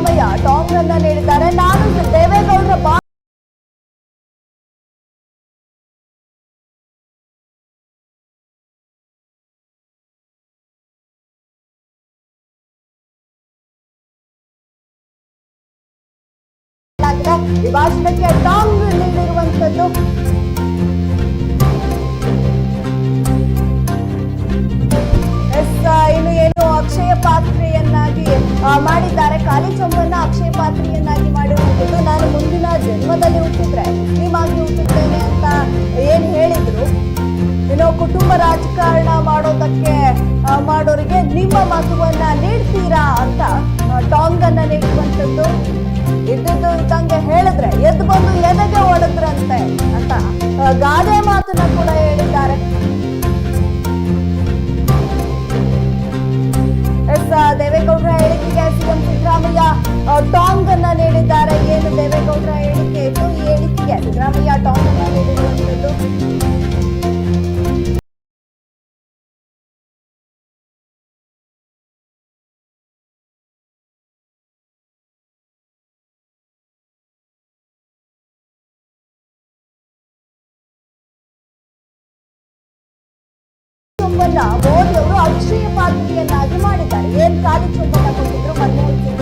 ಸಿದ್ದರಾಮಯ್ಯ ಟಾಂಗ್ ಅನ್ನ ನೀಡಿದ್ದಾರೆ ನಾನು ದೇವೇಗೌಡರ ಬಾ ಆಗಿದೆ. ಈ ಭಾಷಣಕ್ಕೆ ಟಾಂಗ್ ನೀಡಿರುವಂತದ್ದು ಏನು ಅಕ್ಷಯ ಪಾತ್ರೆಯನ್ನಾಗಿ ಮಾಡಿದ್ದಾರೆ. ಕಾಲಿ ಚೊಂಬನ್ನ ಅಕ್ಷಯ ಪಾತ್ರೆಯನ್ನಾಗಿ ಮಾಡಿರುವಂತದ್ದು ನಾನು ಮುಂದಿನ ಜನ್ಮದಲ್ಲಿ ಹುಟ್ಟಿದ್ರೆ. ನಿಮ್ಮಾಗಿ ಹುಟ್ಟುತ್ತೇನೆ ಅಂತ ಏನ್ ಹೇಳಿದ್ರು. ಏನೋ ಕುಟುಂಬ ರಾಜಕಾರಣ ಮಾಡೋದಕ್ಕೆ ಮಾಡೋರಿಗೆ ನಿಮ್ಮ ಮಗುವನ್ನ ನೀಡ್ತೀರಾ ಅಂತ ಟಾಂಗ್ ಟಾಂಗ್ ಅನ್ನ ನೀಡಿದ್ದಾರೆ. ಏನು ದೇವೇಗೌಡರ ಹೇಳಿಕೆ ಇತ್ತು ಈ ಹೇಳಿಕೆಗೆ ಸಿದ್ದರಾಮಯ್ಯ ಟಾಂಗ್ ಅನ್ನ ನೀಡಿರುವಂತದ್ದು ಮೋದಿ ಅವರು ಅಕ್ಷಯ ಪಾತ್ರೆಯನ್ನಾಗಿ ಮಾಡಿದ್ದಾರೆ. ಏನ್ ಕಾಲಿ ಚುಂಬನ ಕೊಟ್ಟಿದ್ರು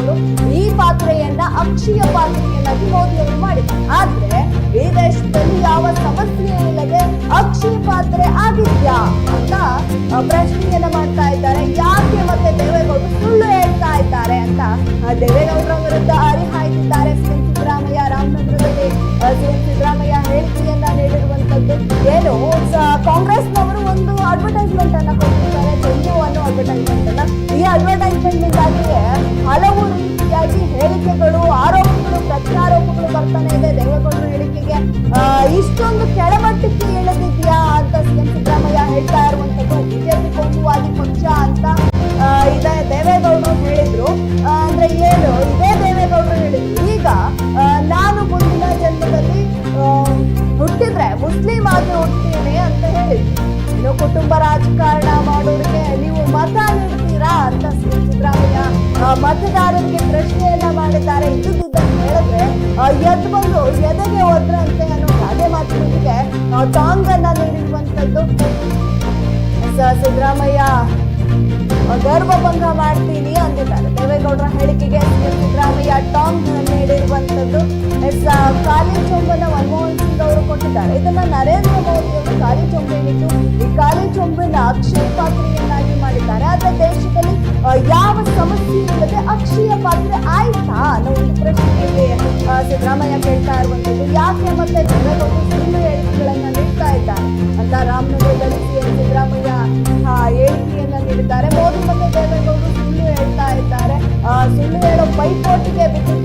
ಅವರು ಈ ಪಾತ್ರೆಯನ್ನ ಅಕ್ಷಯ ಪಾತ್ರೆಯನ್ನಾಗಿ ಮೋದಿಯವರು ಮಾಡಿದ್ರು. ಆದ್ರೆ ಈ ದೇಶದಲ್ಲಿ ಯಾವ ಸಮಸ್ಯೆ ಇಲ್ಲದೆ ಅಕ್ಷಿ ಪಾತ್ರೆ ಆಗಿದ್ಯಾ ಅಂತ ಪ್ರಶ್ನೆಯನ್ನ ಮಾಡ್ತಾ ಇದ್ದಾರೆ. ಯಾಕೆ ಮತ್ತೆ ದೇವೇಗೌಡರು ಸುಳ್ಳು ಹೇಳ್ತಾ ಇದ್ದಾರೆ ಅಂತ ದೇವೇಗೌಡರ ವಿರುದ್ಧ ಹರಿಹಾಯ್ದಿದ್ದಾರೆ ಸಿಎಂ ಸಿದ್ದರಾಮಯ್ಯ. ರಾಮನಗರದಲ್ಲಿ ಸಿದ್ದರಾಮಯ್ಯ ಹೇಳಿಕೆಯನ್ನ ನೀಡಿರುವಂತದ್ದು ಏನು? ಕಾಂಗ್ರೆಸ್ನ ಅಡ್ವರ್ಟೈಸ್ಮೆಂಟ್ ಅನ್ನ ಕೊಟ್ಟಿದ್ದಾರೆ ಚೆಂಡು ಅನ್ನೋ ಅಡ್ವರ್ಟೈಸ್ಮೆಂಟ್ ಅನ್ನ. ಈ ಅಡ್ವರ್ಟೈಸ್ಮೆಂಟ್ ನಿಂದಾಗಿಯೇ ಹಲವು ರೀತಿಯಾಗಿ ಹೇಳಿಕೆಗಳು, ಆರೋಪಗಳು, ಪ್ರತ್ಯಾರೋಪಗಳು ಬರ್ತಾನೆ ಇದೆ ದೇವೇಗೌಡರ ಹೇಳಿಕೆಗೆ. ಇಷ್ಟೊಂದು ಕೆಳಮಟ್ಟಕ್ಕೆ ಇಳಿದಿದ್ಯಾ ಅಂತ ಸಿಎಂ ಸಿದ್ದರಾಮಯ್ಯ ಹೇಳ್ತಾ ಇರುವಂತದ್ದು. ಬಿಜೆಪಿ ಕೋಮುವಾದಿ ಪಕ್ಷ ಅಂತ ಇದೆ ದೇವೇಗೌಡರು ಹೇಳಿದ್ರು. ಅಂದ್ರೆ ಏನು? ಇದೇ ದೇವೇಗೌಡರು ಹೇಳಿದ್ರು. ಈಗ ರಾಜಕಾರಣ ಮಾಡೋರಿಗೆ ನೀವು ಮತ ನೀಡ್ತೀರಾ ಅಂತ ಸಿದ್ದರಾಮಯ್ಯ ಮತದಾರರಿಗೆ ಪ್ರಶ್ನೆಯನ್ನ ಮಾಡಿದ್ದಾರೆ. ಇದ್ದುದನ್ನು ಹೇಳಿದ್ರೆ ಎದ್ ಬಂದು ಎದೆಗೆ ಹೋದ್ರಂತೆ ಅನ್ನೋ ಗಾದೆ ಮಾತಿಗೆ ಆ, ಟಾಂಗ್ ಅನ್ನ ನೀಡಿರುವಂತದ್ದು ಸಿದ್ದರಾಮಯ್ಯ ಗರ್ಭಭಂಗ ಮಾಡ್ತೀನಿ ಅಂದಿದ್ದಾರೆ. ದೇವೇಗೌಡರ ಹೇಳಿಕೆಗೆ ಸಿದ್ದರಾಮಯ್ಯ ಟಾಂಗ್ ನೀಡಿರುವಂತದ್ದು. ಎಸ್ ಕಾಲೇಜ್ ಮನಮೋಹನ್ ಸಿಂಗ್ ಅವರು ಕೊಟ್ಟಿದ್ದಾರೆ. ಇದನ್ನ ನರೇಂದ್ರ ಮೋದಿ ಅವರು ಕಾಲಿ ಚೊಂಬು ಏನಿತ್ತು ಈ ಕಾಲಿ ಚೊಂಬಿನ ಅಕ್ಷಯ ಪಾತ್ರೆಯನ್ನಾಗಿ ಮಾಡಿದ್ದಾರೆ. ಆದ್ರೆ ದೇಶದಲ್ಲಿ ಯಾವ ಸಮಸ್ಯೆ ಇಲ್ಲದೆ ಅಕ್ಷಯ ಪಾತ್ರೆ ಆಯ್ತಾ ಅನ್ನೋ ಒಂದು ಪ್ರಶ್ನೆಗೆ ಸಿದ್ದರಾಮಯ್ಯ ಕೇಳ್ತಾ ಇರುವಂತದ್ದು ಯಾಕೆ ಮತ್ತೆ ಜನರು ಸುಳ್ಳು ಹೇಳಿಕೆಗಳನ್ನ ನೀಡ್ತಾ ಇದ್ದಾರೆ? ಅಂತ ರಾಮನಗರದಲ್ಲಿ ಸಿದ್ದರಾಮಯ್ಯ ಹೇಳಿಕೆಯನ್ನ ನೀಡಿದ್ದಾರೆ. ಮೋದಿ ಮತ್ತೆ ದೇವೇಗೌಡರು ಸುಳ್ಳು ಹೇಳ್ತಾ ಇದ್ದಾರೆ. ಸುಳ್ಳು ಹೇಳೋ ಪೈಪೋಟಿಗೆ ಬಿಟ್ಟಿದ್ದಾರೆ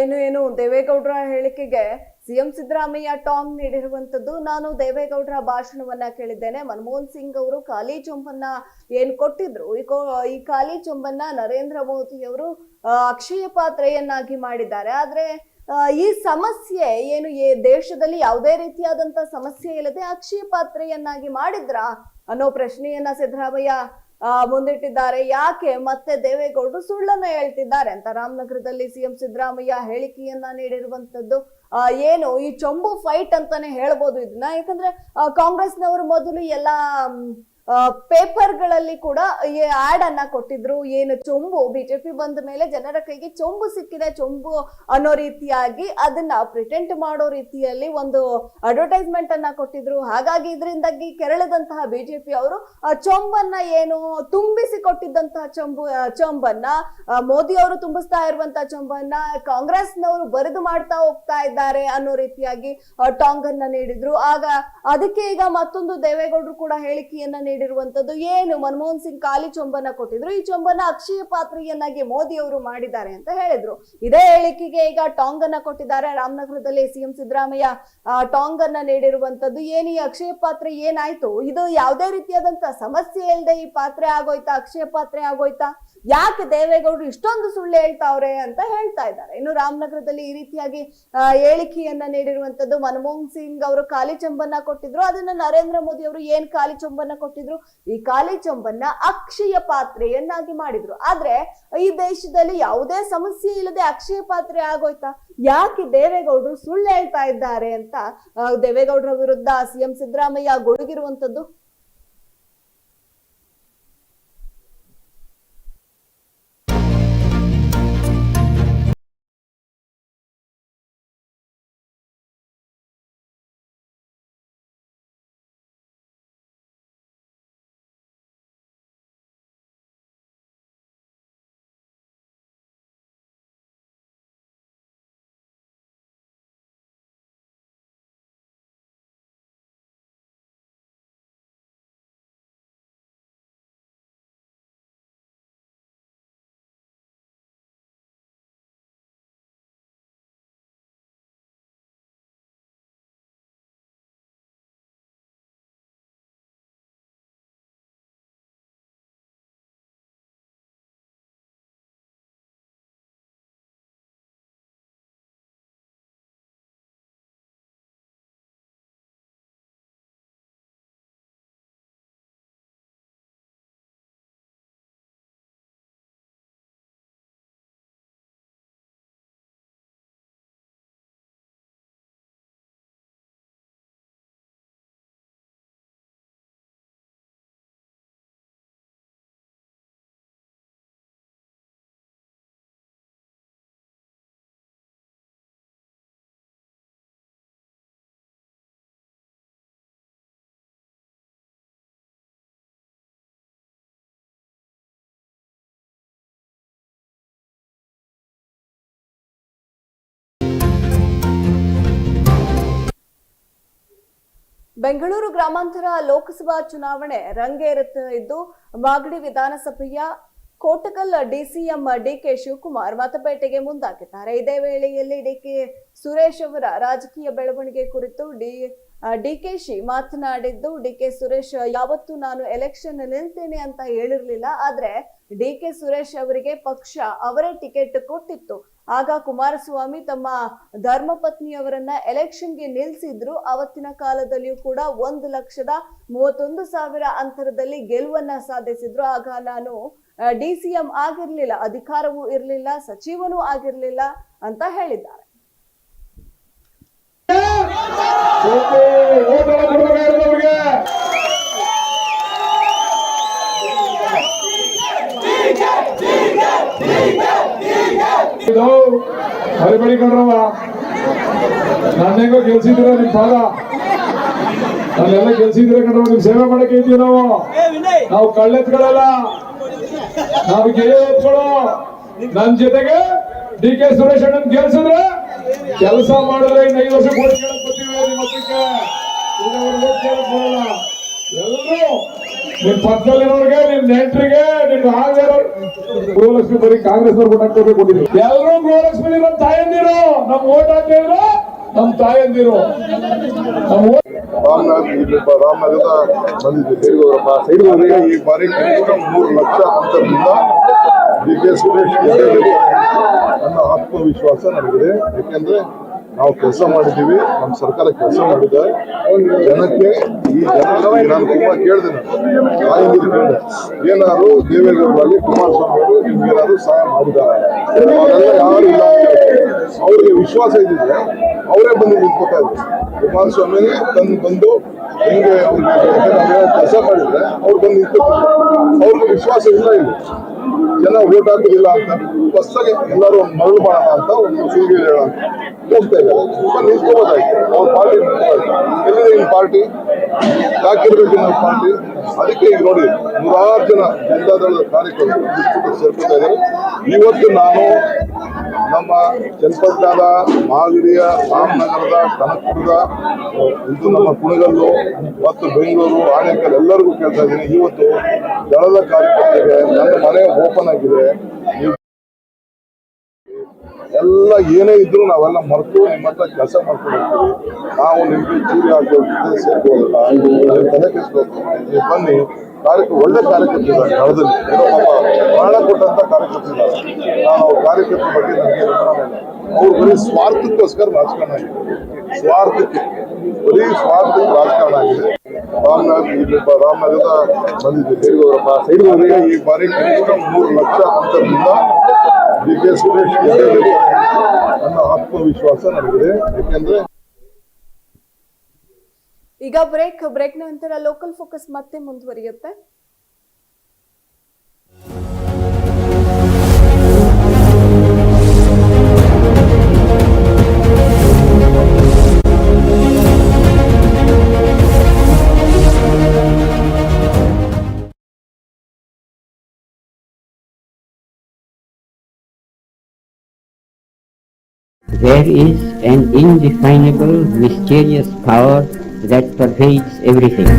ಇನ್ನು ಏನು, ದೇವೇಗೌಡರ ಹೇಳಿಕೆಗೆ ಸಿಎಂ ಸಿದ್ದರಾಮಯ್ಯ ಟಾಂಗ್ ನೀಡಿರುವಂತದ್ದು ನಾನು ದೇವೇಗೌಡರ ಭಾಷಣವನ್ನ ಕೇಳಿದ್ದೇನೆ. ಮನಮೋಹನ್ ಸಿಂಗ್ ಅವರು ಖಾಲಿ ಚೊಂಬನ್ನ ಏನ್ ಕೊಟ್ಟಿದ್ರು? ಈ ಖಾಲಿ ಚೊಂಬನ್ನ ನರೇಂದ್ರ ಮೋದಿ ಅವರು ಅಕ್ಷಯ ಪಾತ್ರೆಯನ್ನಾಗಿ ಮಾಡಿದ್ದಾರೆ. ಆದ್ರೆ ಈ ಸಮಸ್ಯೆ ಏನು ದೇಶದಲ್ಲಿ ಯಾವುದೇ ರೀತಿಯಾದಂತ ಸಮಸ್ಯೆ ಇಲ್ಲದೆ ಅಕ್ಷಯ ಪಾತ್ರೆಯನ್ನಾಗಿ ಮಾಡಿದ್ರ ಅನ್ನೋ ಪ್ರಶ್ನೆಯನ್ನ ಸಿದ್ದರಾಮಯ್ಯ ಮುಂದಿಟ್ಟಿದ್ದಾರೆ. ಯಾಕೆ ಮತ್ತೆ ದೇವೇಗೌಡರು ಸುಳ್ಳನ್ನ ಹೇಳ್ತಿದ್ದಾರೆ ಅಂತ ರಾಮನಗರದಲ್ಲಿ ಸಿಎಂ ಸಿದ್ದರಾಮಯ್ಯ ಹೇಳಿಕೆಯನ್ನ ನೀಡಿರುವಂತದ್ದು ಏನು ಈ ಚೊಂಬು ಫೈಟ್ ಅಂತಾನೆ ಹೇಳ್ಬೋದು ಇದನ್ನ. ಯಾಕಂದ್ರೆ ಕಾಂಗ್ರೆಸ್ನವರು ಮೊದಲು ಎಲ್ಲಾ ಪೇಪರ್ಗಳಲ್ಲಿ ಕೂಡ ಈ ಆಡ್ ಅನ್ನ ಕೊಟ್ಟಿದ್ರು. ಏನು ಚೊಂಬು ಬಿಜೆಪಿ ಬಂದ ಮೇಲೆ ಜನರ ಕೈಗೆ ಚೊಂಬು ಸಿಕ್ಕಿದೆ. ಚೊಂಬು ಅನ್ನೋ ರೀತಿಯಾಗಿ ಅದನ್ನ ಪ್ರಿಟೆಂಟ್ ಮಾಡೋ ರೀತಿಯಲ್ಲಿ ಒಂದು ಅಡ್ವರ್ಟೈಸ್ಮೆಂಟ್ ಅನ್ನ ಕೊಟ್ಟಿದ್ರು. ಹಾಗಾಗಿ ಇದರಿಂದಾಗಿ ಕೆರಳದಂತಹ ಬಿಜೆಪಿ ಅವರು ಚೊಂಬನ್ನ ಏನು ತುಂಬಿಸಿ ಕೊಟ್ಟಿದ್ದಂತಹ ಚೊಂಬು ಚೊಂಬನ್ನ ಮೋದಿ ಅವರು ತುಂಬಿಸ್ತಾ ಇರುವಂತಹ ಚೊಂಬನ್ನ ಕಾಂಗ್ರೆಸ್ನವರು ಬರೆದು ಮಾಡ್ತಾ ಹೋಗ್ತಾ ಇದ್ದಾರೆ ಅನ್ನೋ ರೀತಿಯಾಗಿ ಟಾಂಗ್ ಅನ್ನ ನೀಡಿದ್ರು. ಆಗ ಅದಕ್ಕೆ ಈಗ ಮತ್ತೊಂದು ದೇವೇಗೌಡರು ಕೂಡ ಹೇಳಿಕೆಯನ್ನ ನೀಡಿರುವಂತದ್ದು ಏನು? ಮನಮೋಹನ್ ಸಿಂಗ್ ಖಾಲಿ ಚೊಂಬನ್ನ ಕೊಟ್ಟಿದ್ರು. ಈ ಚೊಂಬನ ಅಕ್ಷಯ ಪಾತ್ರೆಯನ್ನಾಗಿ ಮೋದಿ ಅವರು ಮಾಡಿದ್ದಾರೆ ಅಂತ ಹೇಳಿದ್ರು. ಇದೇ ಹೇಳಿಕೆಗೆ ಈಗ ಟಾಂಗ್ ಅನ್ನ ಕೊಟ್ಟಿದ್ದಾರೆ. ರಾಮನಗರದಲ್ಲಿ ಸಿಎಂ ಸಿದ್ದರಾಮಯ್ಯ ಟಾಂಗ್ ಅನ್ನ ನೀಡಿರುವಂತದ್ದು ಏನು? ಈ ಅಕ್ಷಯ ಪಾತ್ರೆ ಏನಾಯ್ತು? ಇದು ಯಾವುದೇ ರೀತಿಯಾದಂತ ಸಮಸ್ಯೆ ಇಲ್ಲದೆ ಈ ಪಾತ್ರೆ ಆಗೋಯ್ತಾ? ಅಕ್ಷಯ ಪಾತ್ರೆ ಆಗೋಯ್ತಾ? ಯಾಕೆ ದೇವೇಗೌಡರು ಇಷ್ಟೊಂದು ಸುಳ್ಳು ಹೇಳ್ತಾವ್ರೆ ಅಂತ ಹೇಳ್ತಾ ಇದ್ದಾರೆ. ಇನ್ನು ರಾಮನಗರದಲ್ಲಿ ಈ ರೀತಿಯಾಗಿ ಹೇಳಿಕೆಯನ್ನ ನೀಡಿರುವಂತದ್ದು ಮನಮೋಹನ್ ಸಿಂಗ್ ಅವರು ಖಾಲಿ ಚೊಂಬನ್ನ ಕೊಟ್ಟಿದ್ರು. ಅದನ್ನ ನರೇಂದ್ರ ಮೋದಿ ಅವರು ಏನ್ ಖಾಲಿ ಚೊಂಬನ್ನ ಕೊಟ್ಟಿದ್ರು? ಈ ಖಾಲಿ ಚೊಂಬನ್ನ ಅಕ್ಷಯ ಪಾತ್ರೆಯನ್ನಾಗಿ ಮಾಡಿದ್ರು. ಆದ್ರೆ ಈ ದೇಶದಲ್ಲಿ ಯಾವುದೇ ಸಮಸ್ಯೆ ಇಲ್ಲದೆ ಅಕ್ಷಯ ಪಾತ್ರೆ ಆಗೋಯ್ತಾ? ಯಾಕೆ ದೇವೇಗೌಡರು ಸುಳ್ಳು ಹೇಳ್ತಾ ಇದ್ದಾರೆ ಅಂತ ದೇವೇಗೌಡರ ವಿರುದ್ಧ ಸಿಎಂ ಸಿದ್ದರಾಮಯ್ಯ ಗುಡುಗಿರುವಂತದ್ದು ಬೆಂಗಳೂರು ಗ್ರಾಮಾಂತರ ಲೋಕಸಭಾ ಚುನಾವಣೆ ರಂಗೇರುತ್ತಿದ್ದು, ಮಾಗಡಿ ವಿಧಾನಸಭೆಯ ಕೋಟಕಲ್ ಡಿಸಿಎಂ ಡಿಕೆ ಶಿವಕುಮಾರ್ ಮತಪೇಟೆಗೆ ಮುಂದಾಗಿದ್ದಾರೆ. ಇದೇ ವೇಳೆಯಲ್ಲಿ ಡಿಕೆ ಸುರೇಶ್ ಅವರ ರಾಜಕೀಯ ಬೆಳವಣಿಗೆ ಕುರಿತು ಡಿ ಡಿಕೆಶಿ ಮಾತನಾಡಿದ್ದು, ಡಿಕೆ ಸುರೇಶ್, ಯಾವತ್ತೂ ನಾನು ಎಲೆಕ್ಷನ್ ನಿಲ್ತೇನೆ ಅಂತ ಹೇಳಿರ್ಲಿಲ್ಲ, ಆದ್ರೆ ಡಿಕೆ ಸುರೇಶ್ ಅವರಿಗೆ ಪಕ್ಷ ಅವರೇ ಟಿಕೆಟ್ ಕೊಟ್ಟಿತ್ತು. ಆಗ ಕುಮಾರಸ್ವಾಮಿ ತಮ್ಮ ಧರ್ಮಪತ್ನಿಯವರನ್ನ ಎಲೆಕ್ಷನ್ಗೆ ನಿಲ್ಸಿದ್ರು. ಅವತ್ತಿನ ಕಾಲದಲ್ಲಿಯೂ ಕೂಡ ಒಂದು ಲಕ್ಷದ ಮೂವತ್ತೊಂದು ಸಾವಿರ ಅಂತರದಲ್ಲಿ ಗೆಲುವನ್ನ ಸಾಧಿಸಿದ್ರು. ಆಗ ನಾನು ಡಿ ಸಿ ಎಂ ಆಗಿರ್ಲಿಲ್ಲ, ಅಧಿಕಾರವೂ ಇರಲಿಲ್ಲ, ಸಚಿವನೂ ಆಗಿರ್ಲಿಲ್ಲ ಅಂತ ಹೇಳಿದ್ದಾರೆ. ಇದು ಹರಿಬಡಿ ಕಣ್ರವ. ನನ್ನ ಗೆಲ್ಸಿದ್ರ ನಿಮ್ ಪಾದ ಅಲ್ಲೆಲ್ಲ ಗೆಲ್ಸಿದ್ರೆ ಕಣ್ರವ, ನಿಮ್ ಸೇವೆ ಮಾಡಕ್ಕೆ ಇದ್ದೀವಿ ನಾವು. ನಾವು ಕಳ್ಳೆತ್ಗಳಲ್ಲ. ನಾವು ಗೆಲ್ಲೋ ನನ್ ಜೊತೆಗೆ ಡಿ ಕೆ ಸುರೇಶ್ ಅಣ್ಣನ್ ಗೆಲ್ಸಿದ್ರೆ ಕೆಲಸ ಮಾಡಿದ್ರೆ ಇನ್ನು ಐದು ವರ್ಷ ಕೋಟಿ ಕೇಳಕ್ ಬರ್ತೀವಿ ನಿಮ್ಮ ಹತ್ರಕ್ಕೆ. ಎಲ್ಲರೂ ನಿಮ್ ಪಕ್ಕದಲ್ಲಿರೋರ್ಗೆ, ನಿಮ್ ನೆಂಟ್ರಿಗೆ, ನಿಮ್ ಹಾಜರ ಗೃಹಲಕ್ಷ್ಮಿ ಬರೀ ಕಾಂಗ್ರೆಸ್ ಅವ್ರು ಕೊಟ್ಟಾಕ್ತವ್ರಿಗೆ ಕೊಟ್ಟಿದ್ರು ಎಲ್ಲರೂ ಗೃಹಲಕ್ಷ್ಮಿ ನಮ್ ತಾಯಂದಿರು. ನಮ್ ಓಟ್ ಹಾಕಿದ್ರು ನಮ್ ತಾಯಂದಿರು. ಈ ಬಾರಿ ಮೂರು ಲಕ್ಷ ಆತ್ಮವಿಶ್ವಾಸ ನನಗಿದೆ ಯಾಕೆಂದ್ರೆ ನಾವು ಕೆಲಸ ಮಾಡಿದ್ದೀವಿ, ನಮ್ಮ ಸರ್ಕಾರ ಕೆಲಸ ಮಾಡಿದೆ. ಜನಕ್ಕೆ ಈ ಜನ ನಾನು ತುಂಬಾ ಕೇಳಿದೆ ಏನಾದ್ರು ದೇವೇಗೌಡರಲ್ಲಿ ಕುಮಾರಸ್ವಾಮಿ ಅವರು ನಿಮ್ಗೇನಾದ್ರು ಸಹಾಯ ಮಾಡಿದ್ದಾರೆ. ಯಾರು ಇಲ್ಲ ಅವ್ರಿಗೆ ವಿಶ್ವಾಸ ಇದ್ದಿದ್ರೆ ಅವರೇ ಬಂದು ನಿಂತ್ಕೋತಾ ಇದ್ರು. ಕುಮಾರಸ್ವಾಮಿ ತಂದು ಬಂದು ಹೆಂಗೆ ಅವ್ರಿಗೆ ಕೆಲಸ ಮಾಡಿದ್ರೆ ಅವ್ರು ಬಂದು ನಿಂತ್ಕೋತಾರೆ ಅವ್ರಿಗೆ ವಿಶ್ವಾಸ ಇಲ್ಲ ಇಲ್ಲಿ. ಜನ ಓಟ್ ಹಾಕಲಿಲ್ಲ ಅಂತ ಹೊಸದಾಗಿ ಎಲ್ಲರೂ ಒಂದು ಮರಳು ಮಾಡೋಣ ಅಂತ ಒಂದು ಸುಳ್ಳು ಹೇಳೋಣ. ಹೋಗ್ತಾ ಇದ್ದಾರೆ. ನಿಂತ್ಕೋಬೇಕಾಯ್ತು ಅವ್ರ ಪಾರ್ಟಿ ಎಲ್ಲಿದೆ ನಿಮ್ಮ ಪಾರ್ಟಿ ಯಾಕಿರ್ಬೇಕು ನಮ್ಮ ಪಾರ್ಟಿ ಅದಕ್ಕೆ ಈಗ ನೋಡಿ, ನೂರಾರು ಜನ ಜನತಾದಳದ ಕಾರ್ಯಕರ್ತರು ಸೇರ್ಕೊತಾ ಇದ್ದಾರೆ. ಇವತ್ತು ನಾನು ನಮ್ಮ ಚನ್ನಪಟ್ಟಣದ ಮಾಗಡಿಯ ರಾಮನಗರದ ಕನಕಪುರದ ಇದು ನಮ್ಮ ಕುಣಗಲ್ಲು ಮತ್ತು ಬೆಂಗಳೂರು ಆನೇಕಲ್ ಎಲ್ಲರಿಗೂ ಕೇಳ್ತಾ ಇದ್ದೀನಿ. ಇವತ್ತು ದಳದ ಕಾರ್ಯಕರ್ತರಿಗೆ ನನ್ನ ಮನೆ ಓಪನ್ ಆಗಿದೆ. ಎಲ್ಲ ಏನೇ ಇದ್ರು ನಾವೆಲ್ಲ ಮರೆತು ನಿಮ್ಮ ಹತ್ರ ಕೆಲಸ ಮಾಡ್ಕೊಂಡು ಹೋಗ್ತೀವಿ ನಾವು ನಿಮ್ಗೆ ಚೂರಿ ಹಾಕೋದು ಸೇರ್ಕೊಳ್ಳಲ್ಲ ತಲೆ ಕೆಡಿಸ್ಬೇಕು. ನೀವು ಬನ್ನಿ. ಕಾರ್ಯಕರ್ತ ಒಳ್ಳೆ ಕಾರ್ಯಕರ್ತರಿದ್ದಾರೆ. ಕಳೆದಲ್ಲಿ ಏನೋ ಪಾಪ ಪ್ರಾಣ ಕೊಟ್ಟಂತ ಕಾರ್ಯಕರ್ತರಿದ್ದಾರೆ. ನಾನು ಅವ್ರ ಕಾರ್ಯಕರ್ತರ ಬಗ್ಗೆ ನನಗೆ ಅವ್ರು ಬರೀ ಸ್ವಾರ್ಥಕ್ಕೋಸ್ಕರ ರಾಜಕಾರಣ ಆಗಿದೆ. ಸ್ವಾರ್ಥಕ್ಕೆ. ಬರೀ ಸ್ವಾರ್ಥಕ್ಕೆ ರಾಜಕಾರಣ ಆಗಿದೆ. ರಾಮನಗರ ಇಲ್ಲಿ ರಾಮನಗರದ ಬಂದಿದ್ದೀವಿ ಈ ಬಾರಿ ಕನಿಷ್ಠ ಮೂರು ಲಕ್ಷ ಅಂತರದಿಂದ ಡಿ ಕೆ ಸುರೇಶ್ ಗೆಲ್ಲಬೇಕು ಅನ್ನೋ ಆತ್ಮವಿಶ್ವಾಸ ನನಗಿದೆ. ಯಾಕೆಂದ್ರೆ ಈಗ ಬ್ರೇಕ್ ಬ್ರೇಕ್ ನಂತರ ಲೋಕಲ್ ಫೋಕಸ್ ಮತ್ತೆ ಮುಂದುವರಿಯುತ್ತೆ There is an indefinable, mysterious power that pervades everything.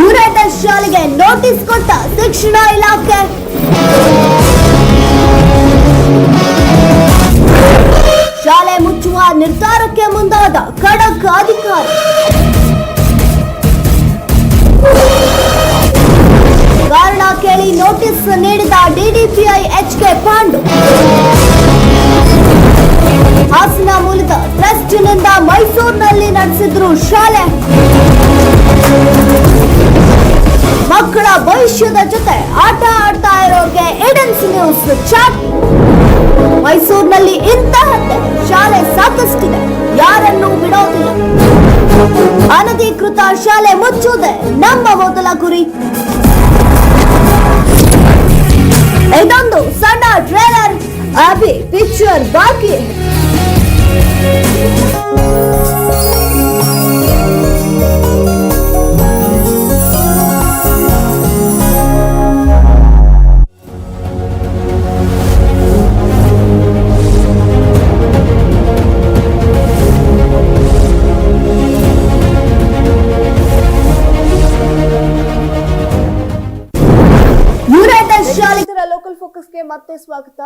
United ಶಾಲೆಗೆ ನೋಟಿಸ್ ಕೊಟ್ಟ ಶಿಕ್ಷಣ ಇಲಾಖೆ ನಿರ್ಧಾರಕ್ಕೆ ಮುಂದಾದ ಖಡಕ್ ಅಧಿಕಾರಿ. ಕಾರಣ ಕೇಳಿ ನೋಟಿಸ್ ನೀಡಿದ DDPI H K Pandu. Hassan ಮೂಲದ ಟ್ರಸ್ಟ್ನಿಂದ ಮೈಸೂರಿನಲ್ಲಿ ನಡೆಸಿದ್ರು ಶಾಲೆ. ಮಕ್ಕಳ ಭವಿಷ್ಯದ ಜೊತೆ ಆಟ ಆಡ್ತಾ ಇರೋಕೆ ಎಡೆನ್ಸ್ ನ್ಯೂಸ್ ಚಾಟ್. ಮೈಸೂರಿನಲ್ಲಿ ಇಂತಹದ್ದೇ ಶಾಲೆ ಸಾಕಷ್ಟಿದೆ. ಯಾರನ್ನು ಬಿಡೋದಿಲ್ಲ. ಅನಧಿಕೃತ ಶಾಲೆ ಮುಚ್ಚುವುದೇ ನಮ್ಮ ಮೊದಲ ಗುರಿ. ಇದೊಂದು ಸಣ್ಣ ಟ್ರೇಲರ್ ಅಭಿ ಪಿಕ್ಚರ್ ಬಾಕಿ. ಸ್ವಾಗತ.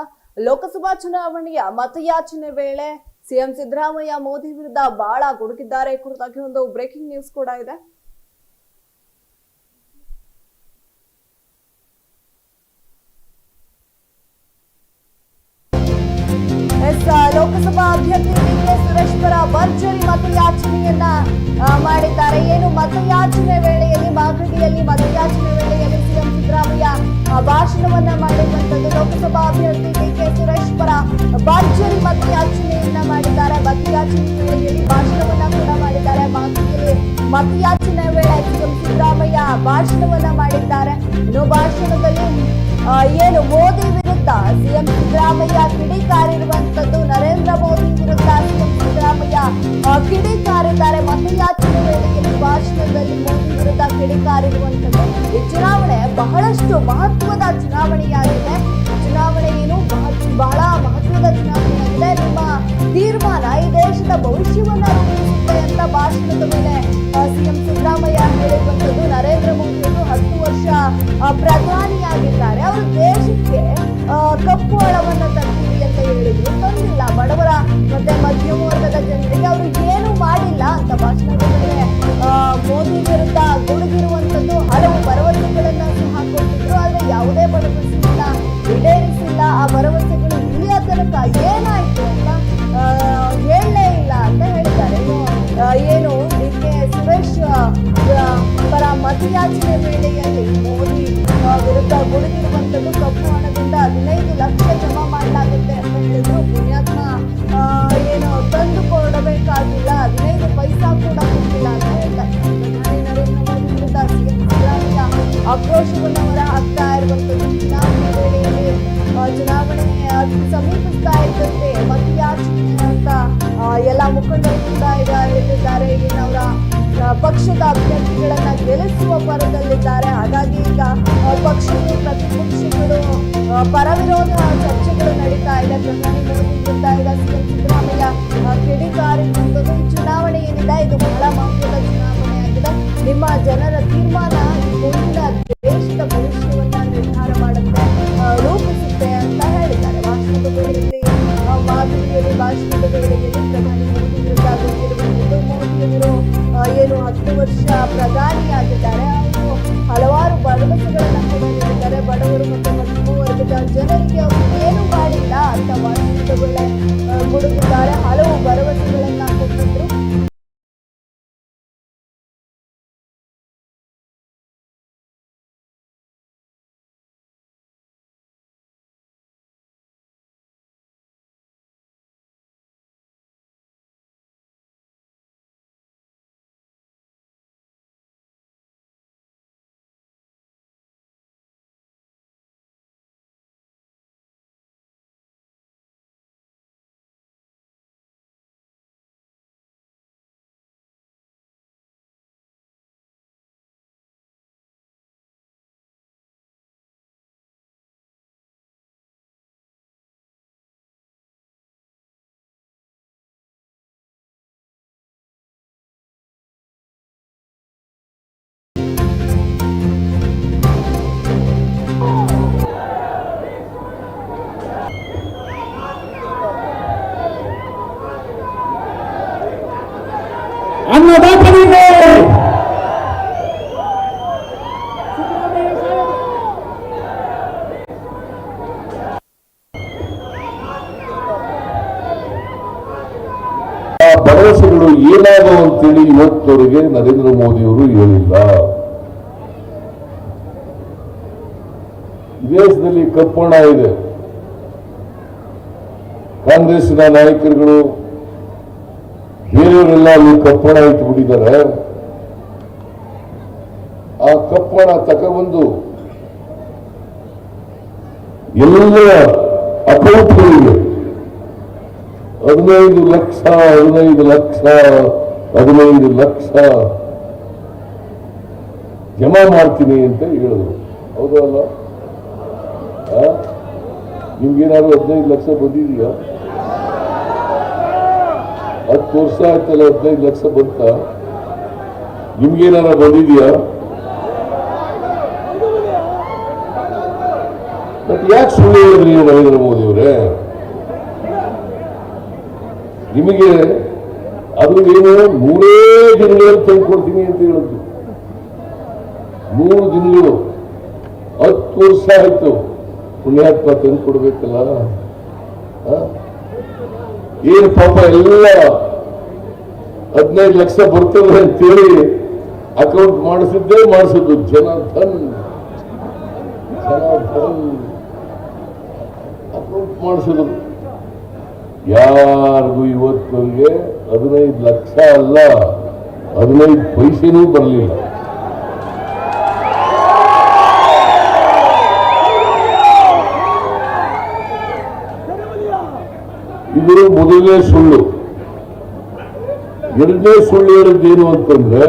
ಲೋಕಸಭಾ ಚುನಾವಣೆಯ ಮತಯಾಚನೆ ವೇಳೆ ಸಿಎಂ ಸಿದ್ದರಾಮಯ್ಯ ಮೋದಿ ವಿರುದ್ಧ ಬಹಳ ಗುಡುಗಿದ್ದಾರೆ ಕುರಿತಾಗಿ ಒಂದು ಬ್ರೇಕಿಂಗ್ ನ್ಯೂಸ್ ಕೂಡ ಇದೆ. ಎಸ್ ಲೋಕಸಭಾ ಅಭ್ಯರ್ಥಿ ಕೆ ಸುರೇಶ್ ಪರ ಭರ್ಜರಿ ಮತಯಾಚನೆಯನ್ನ ಮಾಡಿದ್ದಾರೆ. ಏನು ಮತಯಾಚನೆ ವೇಳೆಯಲ್ಲಿ ಮಾಗಡಿಯಲ್ಲಿ ಮತಯಾಚನೆ ವೇಳೆಯಲ್ಲಿ ಸಿಎಂ ಸಿದ್ದರಾಮಯ್ಯ ಭಾಷಣವನ್ನ ಮಾಡಿರುವಂತದ್ದು ಲೋಕಸಭಾ ಅಭ್ಯರ್ಥಿ ಕೆ ಸುರೇಶ್ ಪರ ಭರ್ಜರಿ ಮತಯಾಚನೆಯನ್ನ ಮಾಡಿದ್ದಾರೆ. ಮತಯಾಚನೆ ವೇಳೆಯಲ್ಲಿ ಭಾಷಣವನ್ನ ಕೂಡ ಮಾಡಿದ್ದಾರೆ. ಮಾಗಡಿಯಲ್ಲಿ ಮತಯಾಚನೆ ಭಾಷಣವನ್ನ ಮಾಡಿದ್ದಾರೆ. ಇನ್ನು ಭಾಷಣದಲ್ಲಿ ಏನು ಮೋದಿ ವಿರುದ್ಧ ಸಿಎಂ ಸಿದ್ದರಾಮಯ್ಯ ಕಿಡಿಕಾರಿರುವಂತದ್ದು ನರೇಂದ್ರ ಮೋದಿ ವಿರುದ್ಧ ಸಿಎಂ ಸಿದ್ದರಾಮಯ್ಯ ಕಿಡಿಕಾರಿದ್ದಾರೆ. ಮತಯಾಚನೆ ವೇಳೆಯಲ್ಲಿ ಭಾಷಣದಲ್ಲಿ ಮೋದಿ ವಿರುದ್ಧ ಕಿಡಿಕಾರಿರುವಂತದ್ದು ಈ ಚುನಾವಣೆ ಬಹಳಷ್ಟು ಮಹತ್ವದ ಚುನಾವಣೆಯಾಗಿದೆ. ಚುನಾವಣೆ ಏನು ಬಹಳ ಮಹತ್ವದ ನಿಮ್ಮ ತೀರ್ಮಾನ ಈ ದೇಶದ ಭವಿಷ್ಯವನ್ನ ರೂಪಿಸುತ್ತೆ ಅಂತ ಭಾಷಣದ ಮೇಲೆ ಸಿಎಂ ಸಿದ್ದರಾಮಯ್ಯ ಹೇಳಿರುವಂತದ್ದು ನರೇಂದ್ರ ಮೋದಿ ಅವರು ಹತ್ತು ವರ್ಷ ಪ್ರಧಾನಿಯಾಗಿದ್ದಾರೆ. ಅವರು ದೇಶಕ್ಕೆ ಕಪ್ಪು ಹಣವನ್ನ ತರ್ತೀವಿ ಅಂತ ಹೇಳಿದ್ರು. ತಂದಿಲ್ಲ. ಬಡವರ ಮತ್ತೆ ಆಕ್ರೋಶವನ್ನು ಹೊರ ಹಾಕ್ತಾ ಇರುವಂತದ್ದು ಚುನಾವಣೆ ವೇಳೆಯಲ್ಲಿ ಚುನಾವಣೆ ಸಮೀಪಿಸ್ತಾ ಇದ್ದಂತೆ ಮತಯಾಚನೆ ಅಂತ ಎಲ್ಲ ಮುಖಂಡರು ಕೂಡ ಈಗ ಹೇಳಿದ್ದಾರೆ ಏನವರ ಆ, ಪಕ್ಷದ ಅಭ್ಯರ್ಥಿಗಳನ್ನ ಗೆಲ್ಲಿಸುವ ಪರದಲ್ಲಿದ್ದಾರೆ. ಹಾಗಾಗಿ ಈಗ ಪಕ್ಷಗಳು ಪ್ರತಿಪಕ್ಷಗಳು ಪರವಿರೋಧ ಚರ್ಚೆಗಳು ನಡೀತಾ ಇದೆ. ಪ್ರಧಾನಿ ಮೋದಿ ವಿರುದ್ಧ ಈಗ ಸಿಎಂ ಸಿದ್ದರಾಮಯ್ಯ ಚುನಾವಣೆ ಇದು ಬಹಳ ಮಹತ್ವದ ಚುನಾವಣೆಯಾಗಿದೆ. ನಿಮ್ಮ ಜನರ ತೀರ್ಮಾನ ದೇಶದ ನಿರ್ಧಾರ ಮಾಡುತ್ತೆ ರೂಪಿಸುತ್ತೆ ಅಂತ ಹೇಳಿದ್ದಾರೆ. ಆ, ಮಾದರಿಯಲ್ಲಿ ಆ, ಏನು ಹತ್ತು ವರ್ಷ ಪ್ರಧಾನಿಯಾಗಿದ್ದಾರೆ. ಅವರು ಹಲವಾರು ಭರವಸೆಗಳನ್ನು ಕೊಟ್ಟಿದ್ದಾರೆ ಬಡವರು ಮತ್ತು ಮಧ್ಯಮ ವರ್ಗದ ಜನರಿಗೆ ಅವರು ಏನು ಮಾಡಿಲ್ಲ ಅಂತ ಭಾಷಣದ ಕೊಡುತ್ತಿದ್ದಾರೆ ಹಲವು ಭರವಸೆಗಳನ್ನ ಏನಾದವು ಅಂತೇಳಿ ಇವತ್ತವರೆಗೆ ನರೇಂದ್ರ ಮೋದಿಯವರು ಹೇಳಿಲ್ಲ. ದೇಶದಲ್ಲಿ ಕಪ್ಪಣ ಇದೆ. ಕಾಂಗ್ರೆಸ್ನ ನಾಯಕರುಗಳು ಬೇರೆಯವರೆಲ್ಲ ಅಲ್ಲಿ ಕಪ್ಪಣ ಇಟ್ಬಿಟ್ಟಿದ್ದಾರೆ. ಆ ಕಪ್ಪಣ ತಗೊಂಡು ಎಲ್ಲ ಅಕೌಂಟ್ಗಳಿಗೆ ಹದಿನೈದು ಲಕ್ಷ ಹದಿನೈದು ಲಕ್ಷ ಹದಿನೈದು ಲಕ್ಷ. ಜಮಾ ಮಾಡ್ತೀನಿ ಅಂತ ಹೇಳಿದ್ರು. ಹೌದು ಅಲ್ಲ? ನಿಮ್ಗೇನಾದ್ರು ಹದಿನೈದು ಲಕ್ಷ ಬಂದಿದೆಯಾ? ಹತ್ತು ವರ್ಷ ಆಯ್ತಲ್ಲ ಹದಿನೈದು ಲಕ್ಷ ಬಂತ? ನಿಮ್ಗೇನಾರ ಬಂದಿದೆಯಾ? ಬಟ್ ಯಾಕೆ ಸುಳ್ಳು ಹೇಳಿದ್ರಿ ನರೇಂದ್ರ ಮೋದಿ ಅವರೇ ನಿಮಗೆ ಅದು ಏನು ಮೂರೇ ದಿನಗಳಲ್ಲಿ ತಂದುಕೊಡ್ತೀನಿ ಅಂತ ಹೇಳಿದ್ರು ಮೂರು ದಿನಗಳು, ಹತ್ತು ವರ್ಷ ಆಯ್ತು. ಪುಣ್ಯಾತ್ಮ ತಂದು ಕೊಡ್ಬೇಕಲ್ಲ? ಏನು ಪಾಪ ಎಲ್ಲ ಹದಿನೈದು ಲಕ್ಷ ಬರ್ತದೆ ಅಂತೇಳಿ ಅಕೌಂಟ್ ಮಾಡಿಸಿದ್ದೇ ಮಾಡಿಸಿದ್ದು. ಜನಾರ್ದನ್ ಜನಾರ್ದನ್ ಅಕೌಂಟ್ ಮಾಡಿಸಿದ್ರು. ಯಾರಿಗೂ ಇವತ್ತಿಗೆ ಹದಿನೈದು ಲಕ್ಷ ಅಲ್ಲ, ಹದಿನೈದು ಪೈಸೆನೂ ಬರಲಿಲ್ಲ. ಇದು ಮೊದಲನೇ ಸುಳ್ಳು. ಎರಡನೇ ಸುಳ್ಳು ಹೇಳಿದ್ದೇನು ಅಂತಂದ್ರೆ,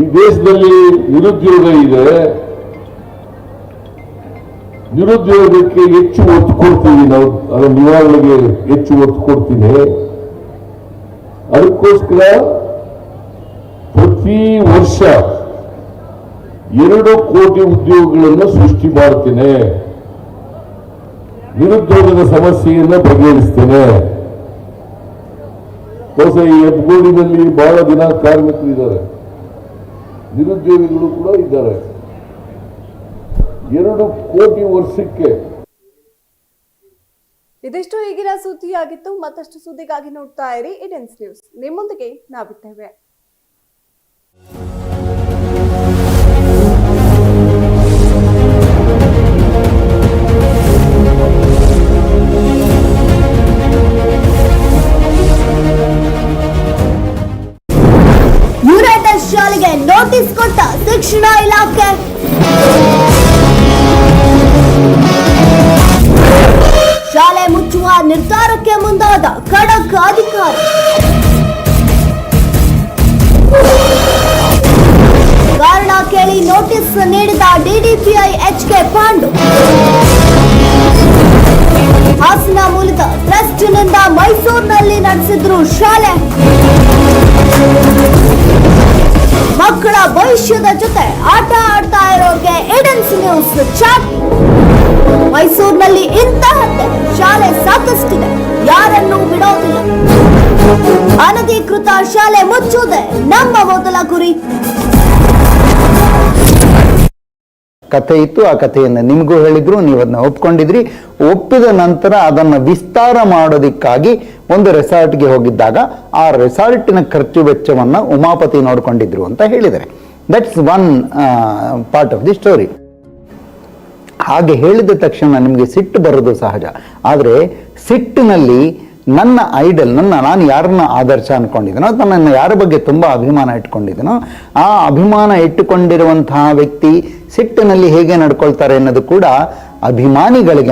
ಈ ದೇಶದಲ್ಲಿ ನಿರುದ್ಯೋಗ ಇದೆ ನಿರುದ್ಯೋಗಕ್ಕೆ ಹೆಚ್ಚು ಒತ್ತು ಕೊಡ್ತೀವಿ ನಾವು ಅದರ ನಿವಾರಣೆಗೆ ಹೆಚ್ಚು ಒತ್ತು ಕೊಡ್ತೀನಿ. ಅದಕ್ಕೋಸ್ಕರ ಪ್ರತಿ ವರ್ಷ ಎರಡು ಕೋಟಿ ಉದ್ಯೋಗಗಳನ್ನು ಸೃಷ್ಟಿ ಮಾಡ್ತೇನೆ. ನಿರುದ್ಯೋಗದ ಸಮಸ್ಯೆಯನ್ನು ಬಗೆಹರಿಸ್ತೇನೆ. ಬಹುಶಃ ಈ ಹೆಬ್ಬಗೋಡಿನಲ್ಲಿ ಬಹಳ ದಿನ ಕಾರ್ಮಿಕರು ಇದ್ದಾರೆ. ನಿರುದ್ಯೋಗಿಗಳು ಕೂಡ ಇದ್ದಾರೆ. ಎರಡು ಕೋಟಿ ವರ್ಷಕ್ಕೆ ಇದಿಷ್ಟು ಈಗಿನ ಸುದ್ದಿಯಾಗಿತ್ತು. ಮತ್ತಷ್ಟು ಸುದ್ದಿಗಾಗಿ ನೋಡ್ತಾ ಇರಿ. ಇಡೆನ್ಸ್ ನ್ಯೂಸ್. ನಿಮ್ಮೊಂದಿಗೆ ನಾವಿದ್ದೇವೆ. ಶಾಲೆಗೆ ನೋಟಿಸ್ ಕೊಟ್ಟ ಶಿಕ್ಷಣ ಇಲಾಖೆ ನಿರ್ಧಾರಕ್ಕೆ ಮುಂದಾದ ಖಡಕ್ ಅಧಿಕಾರಿ. ಕಾರಣ ಕೇಳಿ ನೋಟಿಸ್ ನೀಡಿದ DDPI H K Pandu. Hassan ಮೂಲದ ಟ್ರಸ್ಟ್ನಿಂದ ಮೈಸೂರಿನಲ್ಲಿ ನಡೆಸಿದ್ರು ಶಾಲೆ. ಮಕ್ಕಳ ಭವಿಷ್ಯದ ಜೊತೆ ಆಟ ಆಡ್ತಾ ಇರೋಕೆ ಎಡೆನ್ಸ್ ನ್ಯೂಸ್ ಚಾಟ್. ಮೈಸೂರಿನಲ್ಲಿ ಇಂತಹದ್ದೇ ಶಾಲೆ ಸಾಕಷ್ಟಿದೆ. ಯಾರನ್ನೂ ಬಿಡೋದಿಲ್ಲ. ಅನಧಿಕೃತ ಶಾಲೆ ಮುಚ್ಚುವುದೇ ನಮ್ಮ ಮೊದಲ ಗುರಿ. ಕಥೆ ಇತ್ತು, ಆ ಕಥೆಯನ್ನು ನಿಮಗೂ ಹೇಳಿದ್ರು ನೀವು ಅದನ್ನ ಒಪ್ಕೊಂಡಿದ್ರಿ. ಒಪ್ಪಿದ ನಂತರ ಅದನ್ನ ವಿಸ್ತಾರ ಮಾಡೋದಕ್ಕಾಗಿ ಒಂದು ರೆಸಾರ್ಟ್ಗೆ ಹೋಗಿದ್ದಾಗ ಆ ರೆಸಾರ್ಟಿನ ಖರ್ಚು ವೆಚ್ಚವನ್ನ ಉಮಾಪತಿ ನೋಡ್ಕೊಂಡಿದ್ರು ಅಂತ ಹೇಳಿದರೆ that's one part of the story ಹಾಗೆ ಹೇಳಿದ ತಕ್ಷಣ ನಿಮಗೆ ಸಿಟ್ಟು ಬರೋದು ಸಹಜ. ಆದರೆ ಸಿಟ್ಟಿನಲ್ಲಿ ನನ್ನ ಐಡಲ್, ನನ್ನ ನಾನು ಯಾರನ್ನ ಆದರ್ಶ ಅಂದ್ಕೊಂಡಿದ್ದೀನೋ ಅಥವಾ ನನ್ನ ಯಾರ ಬಗ್ಗೆ ತುಂಬ ಅಭಿಮಾನ ಇಟ್ಕೊಂಡಿದ್ದೀನೋ ಆ ಅಭಿಮಾನ ಇಟ್ಟುಕೊಂಡಿರುವಂತಹ ವ್ಯಕ್ತಿ ಸಿಟ್ಟಿನಲ್ಲಿ ಹೇಗೆ ನಡ್ಕೊಳ್ತಾರೆ ಅನ್ನೋದು ಕೂಡ ಅಭಿಮಾನಿಗಳಿಗೆ